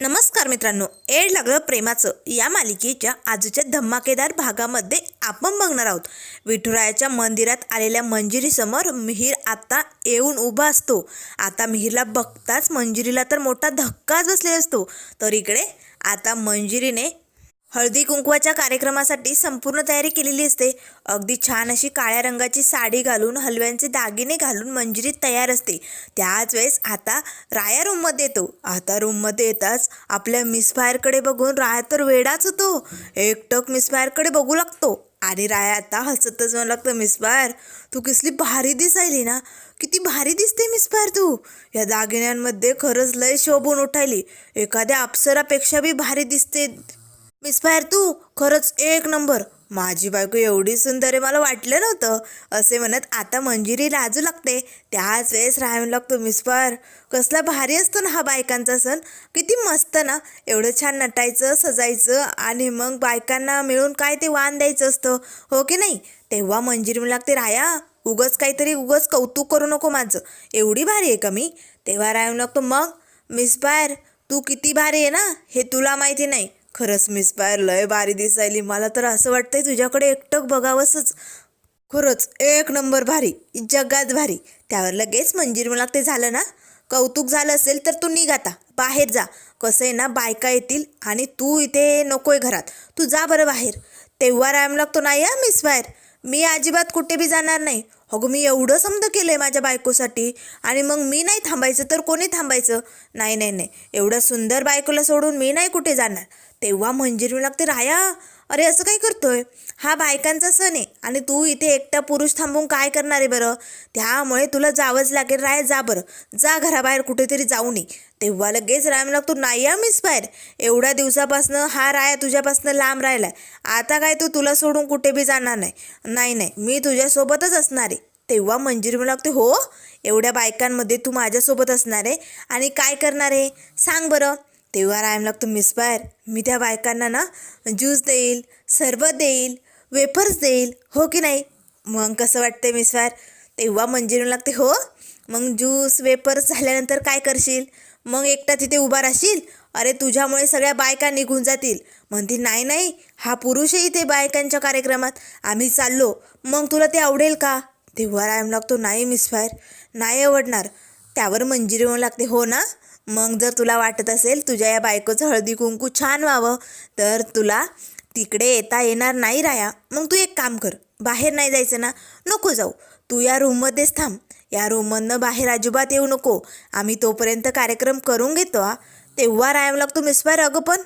नमस्कार मित्रांनो एड लागलं प्रेमाचं या मालिकेच्या आजच्या धमाकेदार भागामध्ये आपण बघणार आहोत. विठुरायाच्या मंदिरात आलेल्या मंजिरीसमोर मिहीर आता येऊन उभा असतो. आता मिहीरला बघताच मंजिरीला तर मोठा धक्काच बसलेला असतो. तर इकडे आता मंजिरीने हळदी कुंकवाच्या कार्यक्रमासाठी संपूर्ण तयारी केलेली असते. अगदी छान अशी काळ्या रंगाची साडी घालून हलव्यांचे दागिने घालून मंजिरी तयार असते. त्याच वेळेस आता राया रूममध्ये येतो. आता रूममध्ये येताच आपल्या मिस फायरकडे बघून राया तर वेडाच होतो. एकटक मिस फायरकडे बघू लागतो. आणि राया आता हसतच म्हणू लागतं मिस फायर तू कसली भारी दिसायली ना? किती भारी दिसते मिस फायर तू. या दागिन्यांमध्ये खरंच लय शोभून उठायली. एखाद्या अप्सरापेक्षा बी भारी दिसते मिस फायर तू खरंच एक नंबर. माझी बायको एवढी सुंदर आहे मला वाटलं नव्हतं. असे म्हणत आता मंजिरी लाजू लागते. त्याच वेळेस राहायला लागतो मिस फायर कसला भारी असतो ना हा बायकांचा सण. किती मस्त ना. एवढं छान नटायचं सजायचं आणि मग बायकांना मिळून काय ते वाण द्यायचं असतं. हो की नाही? तेव्हा मंजिरी म्हणू लागते राया उगच काहीतरी उगच कौतुक करू नको माझं. एवढी भारी आहे का मी? तेव्हा राहून लागतो मग मिस फायर तू किती भारी आहे ना? हे तुला माहिती नाही. खरंच मिस पायर लय भारी दिसायली. मला तर असं वाटतंय तुझ्याकडे एकटक बघावंसच. खरंच एक नंबर भारी जगात भारी. त्यावर लगेच मंजीर मला ते झालं ना? कौतुक झालं असेल तर तू निघ आता. बाहेर जा. कसं आहे ना बायका येतील आणि तू इथे नकोय घरात. तू जा बरं बाहेर. तेव्हा राम लागतो नाही हा मिस बाहेर. मी अजिबात कुठे बी जाणार नाही. अगं मी एवढं समज केलं आहे माझ्या बायकोसाठी. आणि मग मी नाही थांबायचं तर कोणी थांबायचं? नाही नाही नाही. एवढं सुंदर बायकोला सोडून मी नाही कुठे जाणार. तेव्हा मंजिरी लागते राया अरे असं काय करतोय? हा बायकांचा सण आहे आणि तू इथे एकटा पुरुष थांबून काय करणार आहे बरं? त्यामुळे तुला जावंच लागेल राय जा बरं. जा घराबाहेर कुठेतरी जाऊ नये तेव्हा लगेच राम लागतो नाही या मिस बाहेर. एवढ्या दिवसापासनं हा राया तुझ्यापासनं लांब राहिलाय. आता काय तू तुला सोडून कुठे बी जाणार नाही. नाही नाही मी तुझ्यासोबतच असणार आहे. तेव्हा मंजिरी म्हणू लागते हो एवढ्या बायकांमध्ये तू माझ्यासोबत असणार आहे आणि काय करणार आहे? सांग बरं. तेव्हा रायम लागतो मिस बाहेर मी त्या बायकांना ना ज्यूस देईल सरबत देईल वेफर्स देईल हो की नाही? मग कसं वाटते मिस बाहेर तेव्हा मंजिरून लागते हो. मग ज्यूस वेपर्स झाल्यानंतर काय करशील? मग एकटा तिथे उभा राहशील? अरे तुझ्यामुळे सगळ्या बायका निघून जातील. म्हणती नाही नाही हा पुरुषही ते बायकांच्या कार्यक्रमात. आम्ही चाललो. मग तुला ते आवडेल का? तेव्हा रायम लागतो नाही मिस फायर नाही आवडणार. त्यावर मंजिरी म्हणू लागते हो ना? मग जर तुला वाटत असेल तुझ्या या बायकोचं हळदी कुंकू छान व्हावं तर तुला तिकडे येता येणार नाही राया. मग तू एक काम कर बाहेर नाही जायचं ना नको जाऊ. तू या रूममध्येच थांब. या रूममधनं बाहेर अजिबात येऊ नको. आम्ही तोपर्यंत कार्यक्रम करून घेतो हा. तेव्हा रायाम लागतो मिसफायर अगं पण.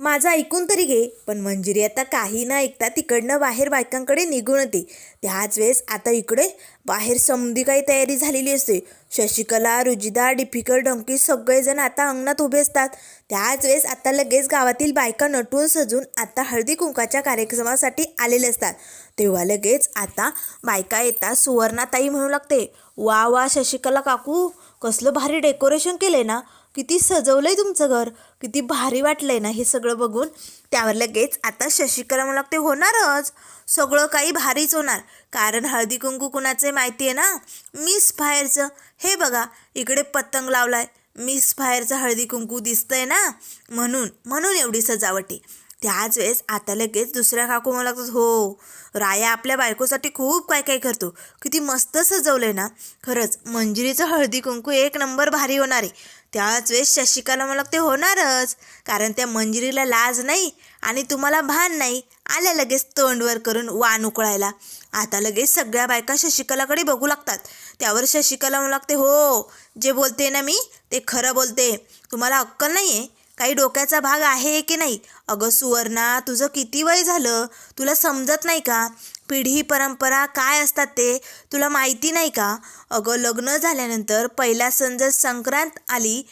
माझं ऐकून तरी घे. पण मंजिरी आता काही ना ऐकता तिकडनं बाहेर बायकांकडे निघून येते. त्याच वेळेस आता इकडे बाहेर समधी काही तयारी झालेली असते. शशिकला रुजिदा डिफिकल डंकी सगळेजण आता अंगणात उभे असतात. त्याच वेळेस आता लगेच गावातील बायका नटून सजून आता हळदी कुंकाच्या कार्यक्रमासाठी आलेले असतात. तेव्हा लगेच आता बायका येतात सुवर्णाताई म्हणू लागते. वा वा शशिकला काकू कसलं भारी डेकोरेशन केलंय ना. किती सजवलं आहे तुमचं घर किती भारी वाटलं आहे ना हे सगळं बघून. त्यावर लगेच आता शशिकला म्हणू लागते होणारच. सगळं काही भारीच होणार. कारण हळदी कुंकू कुणाचे माहिती आहे ना? मिस फायरचं हे बघा इकडे पतंग लावलाय. मिस फायरचं हळदी कुंकू दिसतंय ना? म्हणून म्हणून एवढी सजावटी. त्याच वेळेस आता लगेच दुसऱ्या काकू मला लागतात हो राया आपल्या बायकोसाठी खूप काय काय करतो. किती मस्त सजवलंय ना. खरंच मंजिरीचं हळदी कुंकू एक नंबर भारी होणार आहे. त्याच वेळेस शशिकाला मला ते होणारच कारण त्या मंजिरीला लाज नाही आणि तुम्हाला भान नाही. आल्या लगेच तोंडवर करून वान उकळायला. आता लगेच सगळ्या बायका शशिकलाकडे बघू लागतात. त्यावर शशिकला म्हणू लागते हो जे बोलते ना मी ते खरं बोलते तुम्हाला अक्कल नाही आहे काही डोक्याचा भाग आहे की नाही? अगं सुवर्णा तुझं किती वय झालं? तुला समजत नाही का? पिढी परंपरा काय असतात ते? तुला माहिती नाही का? अगं लग्न झाल्यानंतर पहिला सण जर संक्रांत आली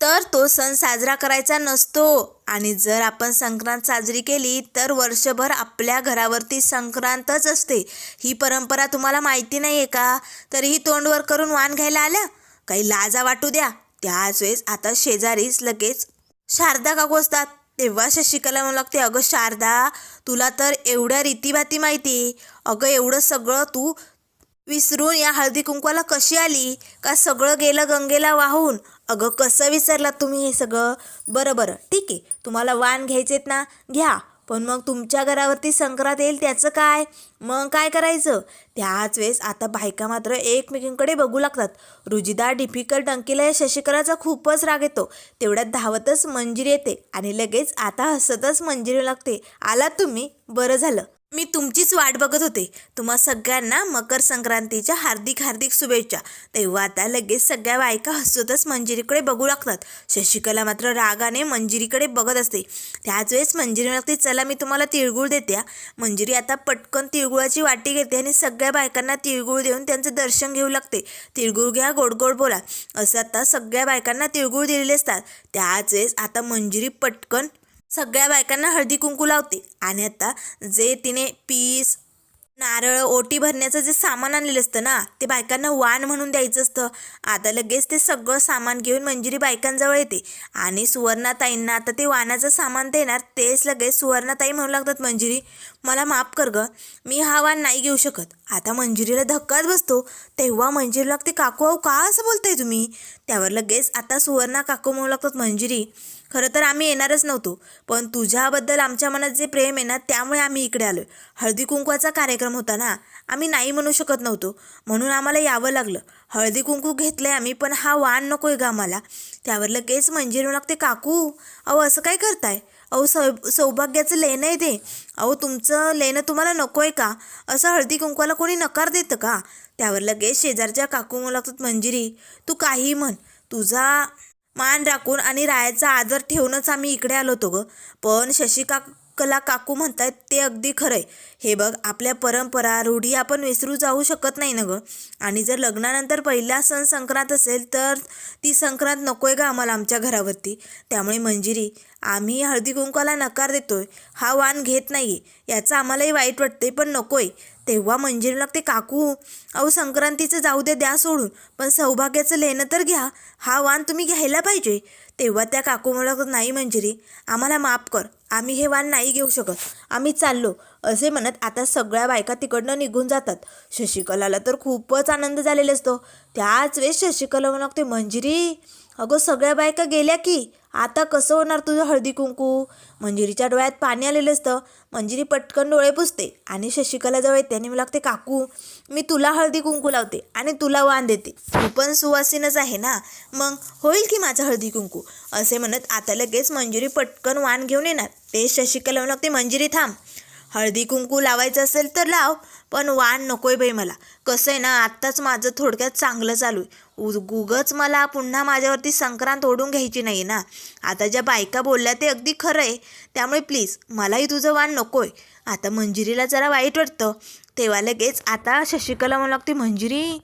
तर तो सण साजरा करायचा नसतो. आणि जर आपण संक्रांत साजरी केली तर वर्षभर आपल्या घरावरती संक्रांतच असते. ही परंपरा तुम्हाला माहिती नाही आहे का? तरीही तोंडवर करून वाण घ्यायला आल्या काही लाजा वाटू द्या. त्याच वेळेस आता शेजारीच लगेच शारदा का कोसतात तेव्हा शशिकला म्हणू लागते अगं शारदा तुला तर एवढ्या रीतीभाती माहिती अगं एवढं सगळं तू विसरून या हळदी कुंकवाला कशी आली? का सगळं गेलं गंगेला वाहून? अगं कसं विसरलात तुम्ही हे सगळं? बरं बरं ठीक आहे. तुम्हाला वाण घ्यायचेत ना? घ्या. पण मग तुमच्या घरावरती संक्रांत येईल त्याचं काय? मग काय करायचं? त्याच वेळेस आता बायका मात्र एकमेकींकडे बघू लागतात. रुजिदा डिफिकल्ट अंकीला या शशिकराचा खूपच राग येतो. तेवढ्यात धावतच मंजिरी येते आणि लगेच आता हसतच मंजिरी लागते. आलात तुम्ही? बरं झालं. मी तुमचीच वाट बघत होते. तुम्हा सगळ्यांना मकर संक्रांतीच्या हार्दिक हार्दिक शुभेच्छा. तेव्हा आता लगेच सगळ्या बायका हसतच मंजिरीकडे बघू लागतात. शशिकला मात्र रागाने मंजिरीकडे बघत असते. त्याच वेळेस मंजिरी लागते चला मी तुम्हाला तिळगुळ देते मंजिरी आता पटकन तिळगुळाची वाटी घेते आणि सगळ्या बायकांना तिळगुळ देऊन त्यांचं दर्शन घेऊ लागते. तिळगुळ घ्या गोड गोड बोला. असं आता सगळ्या बायकांना तिळगुळ दिलेले असतात. त्याच वेळेस आता मंजिरी पटकन सगळ्या बायकांना हळदी कुंकू लावते. आणि आता जे तिने पीस नारळ ओटी भरण्याचं जे सामान आणलेलं असतं ना ते बायकांना वाण म्हणून द्यायचं असतं. आता लगेच ते सगळं सामान घेऊन मंजिरी बायकांजवळ येते. आणि सुवर्णाताईंना आता ते वाणाचं सामान देणार तेच लगेच सुवर्णाताई म्हणू लागतात मंजिरी मला माफ कर ग. मी हा वाण नाही घेऊ शकत. आता मंजिरीला धक्काच बसतो. तेव्हा मंजिरी लागते काकू अहो का असं बोलताय तुम्ही? त्यावर लगेच आता सुवर्णा काकू म्हणू लागतात मंजिरी खरं तर आम्ही येणारच नव्हतो पण तुझ्याबद्दल आमच्या मनात जे प्रेम आहे ना त्यामुळे आम्ही इकडे आलो हळदी कुंकवाचा कार्यक्रम होता ना आम्ही नाही म्हणू शकत नव्हतो. म्हणून आम्हाला यावं लागलं. हळदी कुंकू घेतलंय आम्ही पण हा वाण नको आहे ग आम्हाला. त्यावर लगेच मंजिरी लागते काकू अहो असं काय करताय? अहो सौ सौभाग्याचं लेणं आहे ते. अहो तुमचं लेणं तुम्हाला नको आहे का? असं हळदी कुंकवाला कोणी नकार देतं का? त्यावर लगेच शेजारच्या काकू मला लागतात मंजिरी तू काही म्हण. तुझा मान राखून आणि रायाचा आदर ठेवूनच आम्ही इकडे आलो होतो ग. पण शशिकाकला काकू म्हणतायत ते अगदी खरंय. हे बघ आपल्या परंपरा रूढी आपण विसरू जाऊ शकत नाही ना ग. आणि जर लग्नानंतर पहिला सण संक्रांत असेल तर ती संक्रांत नकोय का आम्हाला आमच्या घरावरती. त्यामुळे मंजिरी आम्ही हळदी कुंकवाला नकार देतोय. हा वाण घेत नाही याचं आम्हालाही वाईट वाटते पण नकोय. तेव्हा मंजिरी लागते काकू अहो संक्रांतीचं जाऊ दे द्या सोडून पण सौभाग्याचं लेणं तर घ्या. हा वाण तुम्ही घ्यायला पाहिजे. तेव्हा त्या काकू मला नाही मंजिरी आम्हाला माफ कर. आम्ही हे वाण नाही घेऊ शकत. आम्ही चाललो. असे म्हणत आता सगळ्या बायका तिकडनं निघून जातात. शशिकलाला तर खूपच आनंद झालेला असतो. त्याच वेळेस शशिकला म्हणते मंजिरी अगं सगळ्या बायका गेल्या की. आता कसं होणार तुझं हळदी कुंकू? मंजिरीच्या डोळ्यात पाणी आलेलं असतं. मंजिरी पटकन डोळे पुसते आणि शशिकलाजवळ येते आणि मला लागते काकू मी तुला हळदी कुंकू लावते आणि तुला वाण देते. तू पण सुवासीनच आहे ना? मग होईल की माझं हळदी कुंकू? असे म्हणत आता लगेच मंजिरी पटकन वाण घेऊन येणार. ते शशिकला लागते मंजिरी थांब. हळदी कुंकू लावायचं असेल तर लाव पण वाण नकोय बाई मला. कसं आहे ना आत्ताच माझं थोडक्यात चांगलं चालू आहे. उगच मला पुन्हा माझ्यावरती संक्रांत ओढून घ्यायची नाही ना. आता ज्या बायका बोलल्या ते अगदी खरं आहे. त्यामुळे प्लीज मलाही तुझं वाण नकोय. आता मंजिरीला जरा वाईट वाटतं. तेव्हा लगेच आता शशिकला म्हणू लागते मंजिरी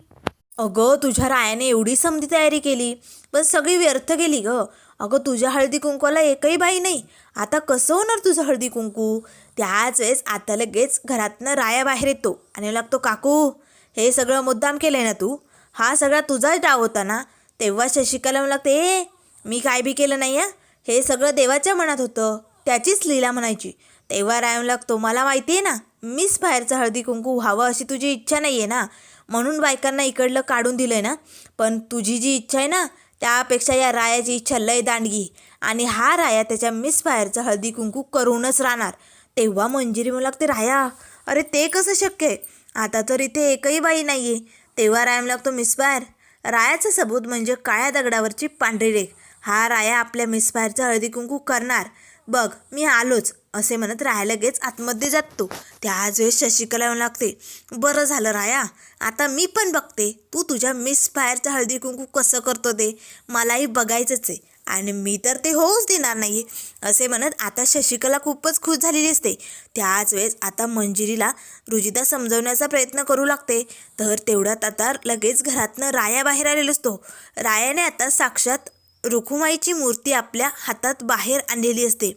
अगं तुझ्या रायाने एवढी समधी तयारी केली. पण सगळी व्यर्थ गेली ग. अगं तुझ्या हळदी कुंकूला एकही बाई नाही. आता कसं होणार तुझं हळदी कुंकू? त्याच वेळेस आता लगेच घरातनं राया बाहेर येतो. आणि लागतो काकू हे सगळं मुद्दाम केलंय ना तू? हा सगळा तुझाच डाव होता ना? तेव्हा शशिकला मला लागते ए मी काय बी केलं नाही आहे हे सगळं देवाच्या मनात होतं. त्याचीच लीला म्हणायची. तेव्हा रायम लागतो मला माहिती आहे ना मीच बाहेरचं हळदी कुंकू व्हावं अशी तुझी इच्छा नाही आहे ना? म्हणून बायकांना इकडलं काढून दिलं आहे ना? पण तुझी जी इच्छा आहे ना त्यापेक्षा या रायाची इच्छा लय दांडगी. आणि हा राया त्याच्या मिस फायरचं हळदी कुंकू करूनच राहणार. तेव्हा मंजिरी म्हणू लागते राया. अरे ते कसं शक्य आहे? आता तर इथे एकही बाई नाही आहे तेव्हा रायम लागतो मिसबाहेर रायाचं सबूत म्हणजे काळ्या दगडावरची पांढरी रेख. हा राया आपल्या मिसबाहेरचं हळदी कुंकू करणार. बघ मी आलोच असे म्हणत राया लगेच आतमध्ये जातो. त्याच वेळेस शशिकला म्हणू लागते बरं झालं राया आता मी पण बघते. तू तुझ्या मिस फायरचं हळदी कुंकू कसं करतो ते? मलाही बघायचंच आहे. आणि मी तर ते होऊच देणार नाही असे म्हणत आता शशिकला खूपच खुश झालेली असते. त्याच वेळेस आता मंजिरीला रुजिता समजवण्याचा प्रयत्न करू लागते. तर तेवढ्यात आता लगेच घरातनं राया बाहेर आलेला असतो. रायाने आता साक्षात रुखुमाईची मूर्ती आपल्या हातात बाहेर आणलेली असते.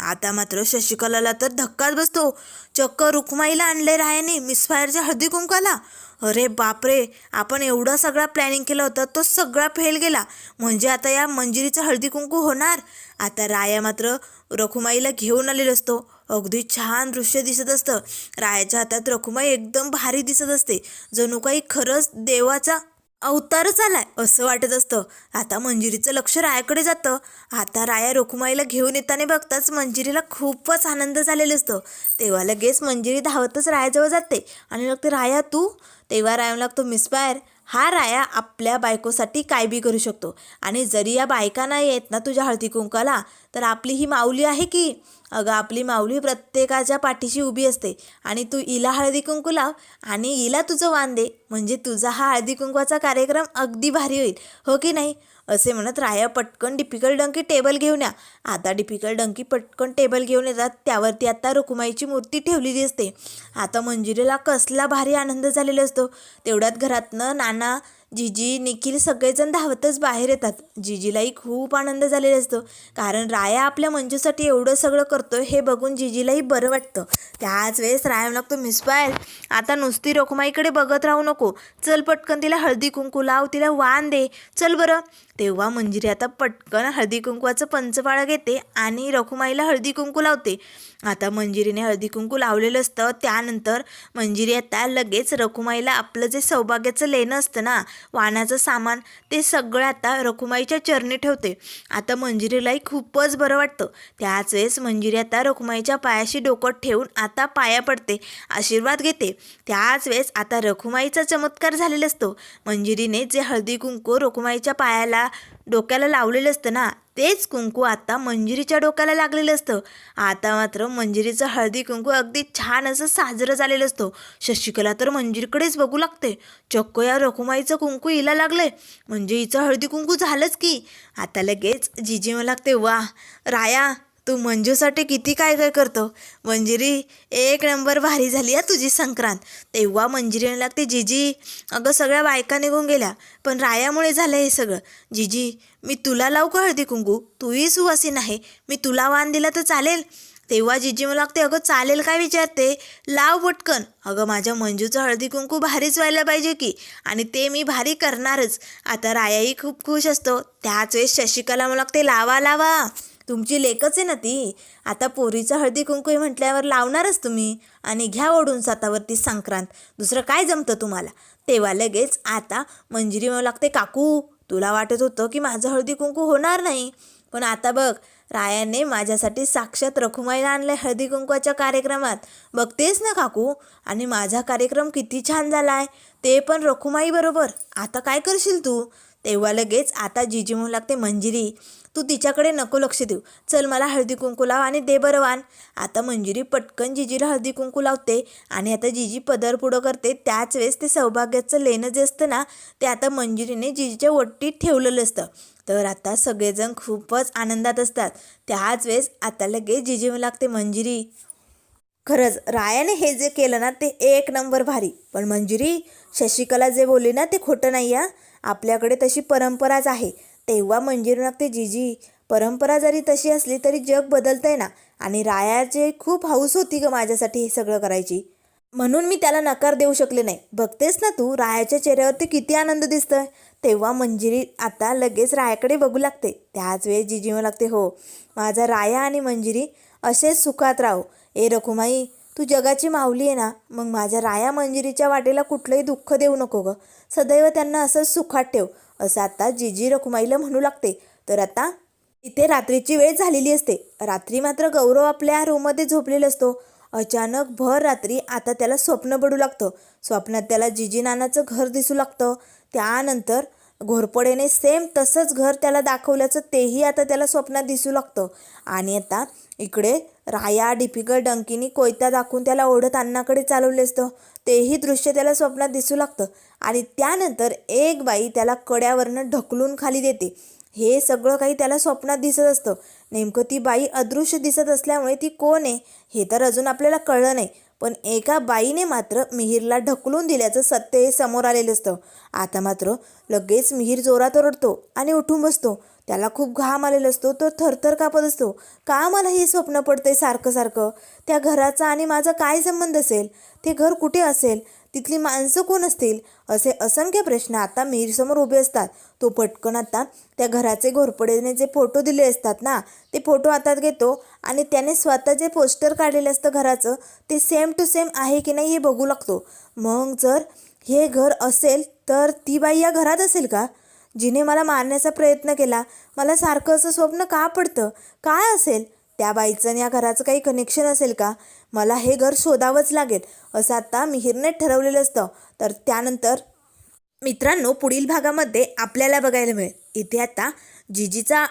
आता मात्र शशिकलाला तर धक्काच बसतो. चक्क रुखुमाईला आणले रायाने मिसफायरच्या हळदी कुंकाला अरे बापरे आपण एवढा सगळा प्लॅनिंग केला होता तो सगळा फेल गेला. म्हणजे आता या मंजिरीचं हळदी कुंकू होणार? आता राया मात्र रखुमाईला घेऊन आलेला असतो. अगदी छान दृश्य दिसत असतं. रायाच्या हातात रखुमाई एकदम भारी दिसत असते. जणू काही खरंच देवाचा अवतारच आलाय असं वाटत असतं. आता मंजिरीचं लक्ष रायाकडे जातं. आता राया रखुमाईला घेऊन येताना बघताच मंजिरीला खूपच आनंद झालेला असतो. तेव्हा लगेच मंजिरी धावतच रायाजवळ जाते. आणि लागते राया तू? तेव्हा राया लागतो मिसपायर हा राया आपल्या बायकोसाठी काय बी करू शकतो. आणि जरी या बायका नाही येत ना तुझ्या हळदी कुंकाला तर आपली ही माऊली आहे की? अगं आपली माऊली प्रत्येकाच्या पाठीशी उभी असते. आणि तू इला हळदी कुंकू लाव आणि हिला तुझं वान दे. म्हणजे तुझा हा हळदी कुंकवाचा कार्यक्रम अगदी भारी होईल. हो की नाही? असे म्हणत राया पटकन डिपिकल डंकी टेबल घेऊन या. आता डिपिकल डंकी पटकन टेबल घेऊन येतात त्यावरती आता रुकुमाईची मूर्ती ठेवलेली असते. आता मंजिरीला कसला भारी आनंद झालेला असतो. तेवढ्यात घरातनं नाना जिजी निखिल सगळेजण धावतच बाहेर येतात. जिजीलाही खूप आनंद झालेला असतो. कारण राया आपल्या मंजूसाठी एवढं सगळं करतो हे बघून जिजीलाही बरं वाटतं. त्याच वेळेस राया लागतो मिसपायल आता नुसती रोखमाईकडे बघत राहू नको. चल पटकन तिला हळदी कुंकू लाव तिला वाण दे. चल बरं. तेव्हा मंजिरी आता पटकन हळदी कुंकवाचं पंचपाळा घेते आणि रखुमाईला हळदी कुंकू लावते. आता मंजिरीने हळदी कुंकू लावलेलं असतं त्यानंतर मंजिरी आता लगेच रखुमाईला आपलं जे सौभाग्याचं लेणं असतं ना वाणाचं सामान ते सगळं आता रखुमाईच्या चरणी ठेवते. आता मंजिरीलाही खूपच बरं वाटतं. त्याच वेळेस मंजिरी आता रखुमाईच्या पायाशी डोकं ठेवून आता पाया पडते आशीर्वाद घेते. त्याच वेळेस आता रखुमाईचा चमत्कार झालेला असतो. मंजिरीने जे हळदी कुंकू रखुमाईच्या पायाला डोक्याला लावलेलं असतं ना तेच कुंकू आता मंजिरीच्या डोक्याला लागलेलं असतं. आता मात्र मंजिरीचं हळदी कुंकू अगदी छान असं साजरं झालेलं असतं. शशिकला तर मंजिरीकडेच बघू लागते. चक्क या रखुमाईचं कुंकू हिला लागलंय. म्हणजे हिचं हळदी कुंकू झालंच की. आता लगेच जिजी मला लागते वा राया तू मंजूसाठी किती काय काय करतो? मंजिरी एक नंबर भारी झाली हा तुझी संक्रांत. तेव्हा मंजिरीने लागते जिजी अगं सगळ्या बायका निघून गेल्या पण रायामुळे झालं हे सगळं. जिजी मी तुला लावू का हळदी कुंकू? तूही सुवासीन आहे मी तुला वाण दिला तर चालेल? तेव्हा जिजी मला लागते अगं चालेल काय विचारते? लाव पटकन. अगं माझ्या मंजूचं हळदी कुंकू भारीच व्हायला पाहिजे की आणि ते मी भारी करणारच. आता रायाही खूप खुश असतो. त्याच वेळेस शशिकला मला लागते लावा लावा. तुमची लेकच आहे ना ती. आता पोरीचं हळदी कुंकू आहे म्हटल्यावर लावणारच तुम्ही. आणि घ्या ओढून सातावरती संक्रांत. दुसरं काय जमतं तुम्हाला? तेव्हा लगेच आता मंजिरी मला लागते काकू तुला वाटत होतं की माझं हळदी कुंकू होणार नाही. पण आता बघ रायाने माझ्यासाठी साक्षात रखुमाईला आणलं हळदी कुंकवाच्या कार्यक्रमात. बघतेस ना काकू? आणि माझा कार्यक्रम किती छान झाला आहे ते पण रखुमाई बरोबर आता काय करशील तू? तेव्हा लगेच आता जिजी म्हणू लागते मंजिरी तू तिच्याकडे नको लक्ष देऊ. चल मला हळदी कुंकू लाव आणि दे बरं आता मंजिरी पटकन जिजीला हळदी कुंकू लावते आणि आता जिजी पदर पुढं करते. त्याच वेळेस ते सौभाग्याचं लेणं जे असतं ना ते आता मंजिरीने जिजीच्या वट्टीत ठेवलेलं असतं. तर आता सगळेजण खूपच आनंदात असतात. त्याच वेळेस आता लगेच जिजी लागते मंजिरी. खरंच रायाने हे जे केलं ना ते एक नंबर भारी. पण मंजिरी शशिकला जे बोलली ना ते खोटं नाही या आपल्याकडे तशी परंपराच आहे. तेव्हा मंजिरू लागते जीजी परंपरा जरी तशी असली तरी जग बदलतंय ना. आणि रायाचे खूप हौस होती ग माझ्यासाठी हे सगळं करायची. म्हणून मी त्याला नकार देऊ शकले नाही. बघतेस ना तू रायाच्या चेहऱ्यावरती किती आनंद दिसतोय. तेव्हा मंजिरी आता लगेच रायाकडे बघू लागते. त्याच वेळेस जीजी म्हणू लागते हो माझा राया आणि मंजिरी असेच सुखात राहो. ए रखुमाई तू जगाची माऊली आहे ना. मग माझ्या राया मंजिरीच्या वाटेला कुठलंही दुःख देऊ नको ग. सदैव त्यांना असंच सुखात ठेव. असं आता जीजी रखुमाईला म्हणू लागते. तर आता इथे रात्रीची वेळ झालेली असते. रात्री मात्र गौरव आपल्या रूममध्ये झोपलेला असतो. अचानक भर रात्री आता त्याला स्वप्न पडू लागतं. स्वप्नात त्याला जिजी नानाचं घर दिसू लागतं. त्यानंतर घोरपडेने सेम तसंच घर त्याला दाखवल्याचं तेही आता त्याला स्वप्नात दिसू लागतं. आणि आता इकडे राया डिफिकल डंकीनी कोयता दाखवून त्याला ओढत अन्नाकडे चालवले असतं. तेही दृश्य त्याला स्वप्नात दिसू लागतं. आणि त्यानंतर एक बाई त्याला कड्यावरनं ढकलून खाली देते. हे सगळं काही त्याला स्वप्नात दिसत असतं. नेमकं ती बाई अदृश्य दिसत असल्यामुळे ती कोण आहे हे तर अजून आपल्याला कळलं नाही. पण एका बाईने मात्र मिहीरला ढकलून दिल्याचं सत्य हे समोर आलेलं असतं. आता मात्र लगेच मिहीर जोरात ओरडतो आणि उठून बसतो. त्याला खूप घाम आलेला असतो तो थरथर कापत असतो. का मला हे स्वप्न पडते सारखं सारखं? त्या घराचा आणि माझा काय संबंध असेल? ते घर कुठे असेल? तिथली माणसं कोण असतील? असे असंख्य प्रश्न आता मिहीरसमोर उभे असतात. तो पटकन आता त्या घराचे घोरपडेने जे फोटो दिले असतात ना ते फोटो हातात घेतो आणि त्याने स्वतः जे पोस्टर काढलेलं असतं घराचं ते सेम टू सेम आहे की नाही हे बघू लागतो. मग जर हे घर असेल तर ती बाई या घरात असेल का? जिने मला मारण्याचा प्रयत्न केला. मला सारखं असं स्वप्न का पडतं? काय असेल? त्या बाईचं आणि या घराचं काही कनेक्शन असेल का? मला हे घर शोधावंच लागेल असं आता मिहिरने ठरवलेलं असतं. तर त्यानंतर मित्रांनो पुढील भागामध्ये आपल्याला बघायला मिळेल. इथे आता जिजीचा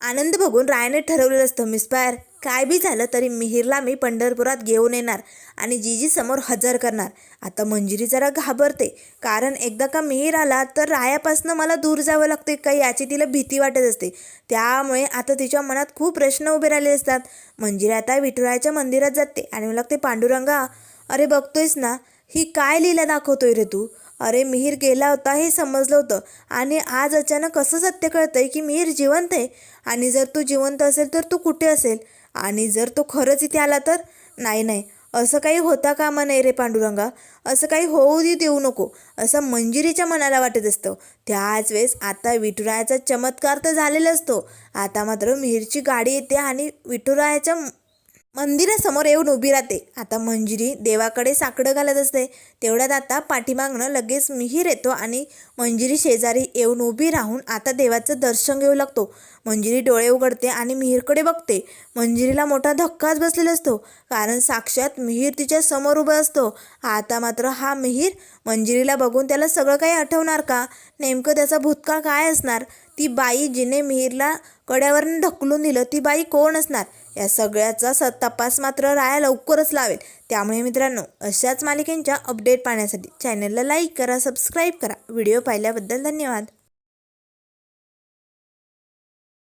आनंद बघून रायाने ठरवलेलं असतं मिस्पायर काय बी झालं तरी मिहिरला मी पंढरपुरात घेऊन येणार आणि जीजी समोर हजर करणार. आता मंजिरी जरा घाबरते. कारण एकदा का मिहीर आला तर रायापासनं मला दूर जावं लागते का याची तिला भीती वाटत असते. त्यामुळे आता तिच्या मनात खूप प्रश्न उभे राहिले असतात. मंजिरी आता विठुरायाच्या मंदिरात जाते आणि मला लागते पांडुरंगा अरे बघतोयस ना ही काय लीला दाखवतोय रे तू? अरे मिहीर गेला होता हे समजलं होतं. आणि आज अचानक असं सत्य कळतंय की मिहीर जिवंत आहे. आणि जर तू जिवंत असेल तर तू कुठे असेल? आणि जर तो खरंच इथे आला तर? नाही नाही. असं काही होता कामा नाही रे पांडुरंगा. असं काही होऊ देऊ नको. असं मंजिरीच्या मनाला वाटत असतं. त्याच वेळेस आता विठुरायाचा चमत्कार तर झालेला असतो आता मात्र मिहीरची गाडी येते आणि विठुरायाच्या मंदिरासमोर येऊन उभी राहते. आता मंजिरी देवाकडे साकडं घालत असते. तेवढ्यात आता पाठीमागणं लगेच मिहीर येतो आणि मंजिरी शेजारी येऊन उभी राहून आता देवाचं दर्शन घेऊ लागतो. मंजिरी डोळे उघडते आणि मिहीरकडे बघते. मंजिरीला मोठा धक्काच बसलेला असतो. कारण साक्षात मिहीर तिच्या समोर उभा असतो. आता मात्र हा मिहीर मंजिरीला बघून त्याला सगळं काही आठवणार का? नेमकं त्याचा भूतकाळ काय असणार? ती बाई जिने मिहीरला कड्यावरनं ढकलून दिलं ती बाई कोण असणार? या सगळ्याचा स तपास मात्र राया लवकरच लावेल. त्यामुळे मित्रांनो अशाच मालिकेंच्या अपडेट पाहण्यासाठी चॅनलला लाईक करा सबस्क्राईब करा. व्हिडिओ पाहिल्याबद्दल धन्यवाद.